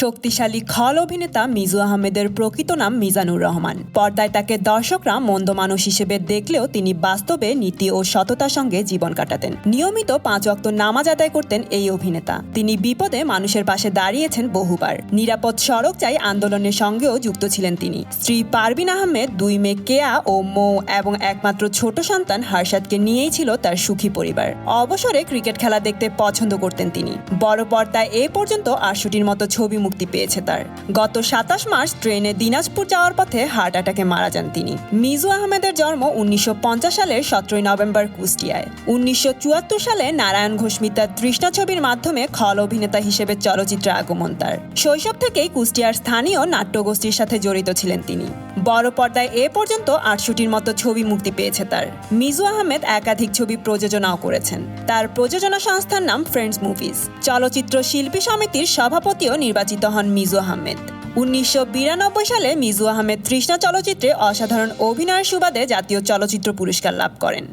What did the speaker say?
শক্তিশালী খল অভিনেতা মিজু আহমেদের প্রকৃত নাম মিজানুর রহমান। পর্দায় তাকে দর্শকরা মন্দ মানুষ হিসেবে দেখলেও তিনি বাস্তবে, নীতি ও সততার সঙ্গে জীবন কাটাতেন। নিয়মিত পাঁচ অক্ত নামাজ আদায় করতেন এই অভিনেতা। তিনি বিপদে মানুষের পাশে দাঁড়িয়েছেন বহুবার। নিরাপদ সড়ক চাই আন্দোলনের সঙ্গেও যুক্ত ছিলেন তিনি। স্ত্রী পারবিন আহমেদ, দুই মেয়ে কেয়া ও মৌ এবং একমাত্র ছোট সন্তান হারসাদকে নিয়েই ছিল তার সুখী পরিবার। অবসরে ক্রিকেট খেলা দেখতে পছন্দ করতেন তিনি। বড় পর্দায় এ পর্যন্ত আটশোটির মতো ছবি মুক্তি পেয়েছে তার। গত সাতাশ মার্চ ট্রেনে দিনাজপুর যাওয়ার পথে হার্ট অ্যাটাকে মারা যান তিনি। মিজু আহমেদের জন্ম উনিশশো পঞ্চাশ সালের সতেরোই নভেম্বর কুষ্টিয়ায়। উনিশশো সালে নারায়ণ ঘোষ মিতার তৃষ্ণা ছবির মাধ্যমে খল অভিনেতা হিসেবে চলচ্চিত্রে আগমন তার। শৈশব থেকেই কুষ্টিয়ার স্থানীয় নাট্যগোষ্ঠীর সাথে জড়িত ছিলেন তিনি। বড় পর্দায় এ পর্যন্ত আটশোটির মতো ছবি মুক্তি পেয়েছে তার। মিজু আহমেদ একাধিক ছবি প্রযোজনাও করেছেন। তার প্রযোজনা সংস্থার নাম ফ্রেন্ডস মুভিজ চলচ্চিত্র শিল্পী সমিতির সভাপতিও নির্বাচিত হন মিজু আহমেদ। উনিশশো বিরানব্বই সালে মিজু আহমেদ তৃষ্ণা চলচ্চিত্রে অসাধারণ অভিনয়ের সুবাদে জাতীয় চলচ্চিত্র পুরস্কার লাভ করেন।